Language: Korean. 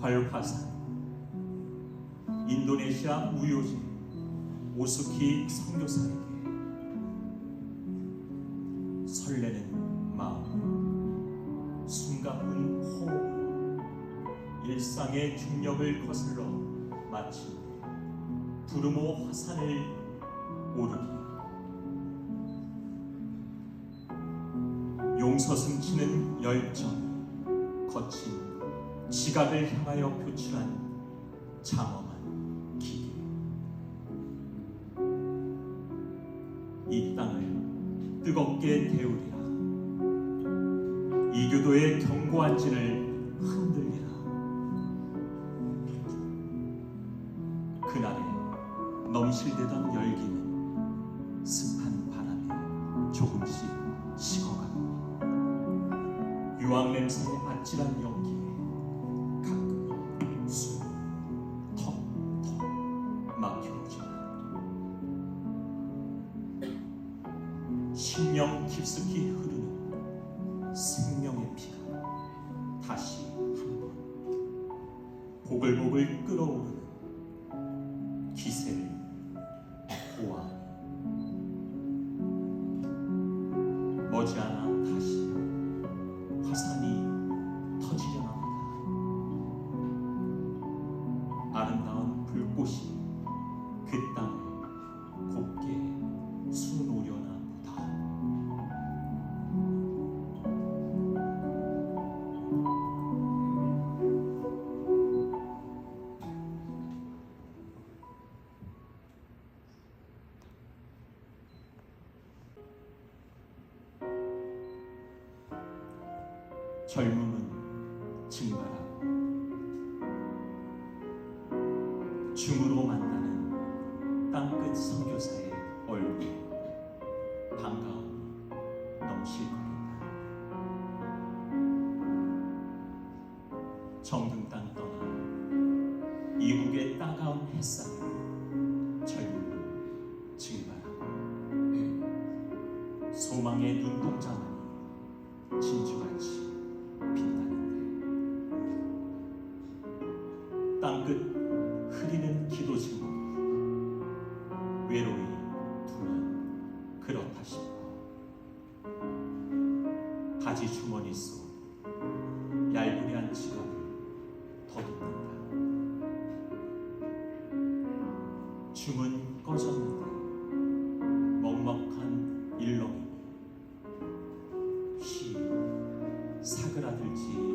활화산 인도네시아 무효지 오스키 선교사에게 설레는 마음 숨가쁜 호흡 일상의 중력을 거슬러 마침내 부르모 화산을 오르기 용서슴치는 열정 거친 지각을 향하여 표출한 장엄한 기계. 이 땅을 뜨겁게 데우리라. 이교도의 견고한 진을 흔들리라. 그날에 넘실대던 열기는 습한 바람에 조금씩 식어가고 유황 냄새의 아찔한 신령 깊숙이 흐르는 생명의 피가 다시 한번 보글보글 끓어오르는 기세를 보아 머지않아 다시 젊음은 증가라고 줌으로 만나는 땅끝 선교사의 얼굴 반가움이 넘실거린다. 정든 땅 떠나 이국의 따가운 햇살에 젊음은 증가라고 소망의 눈동자만이 진주같이 빛나는데. 땅끝 흐리는 기도 제목이 외로이 두면 그렇다 싶어 바지 주머니 속 얄부리한 지갑을 더듬는다. 춤은 꺼졌는데 日记。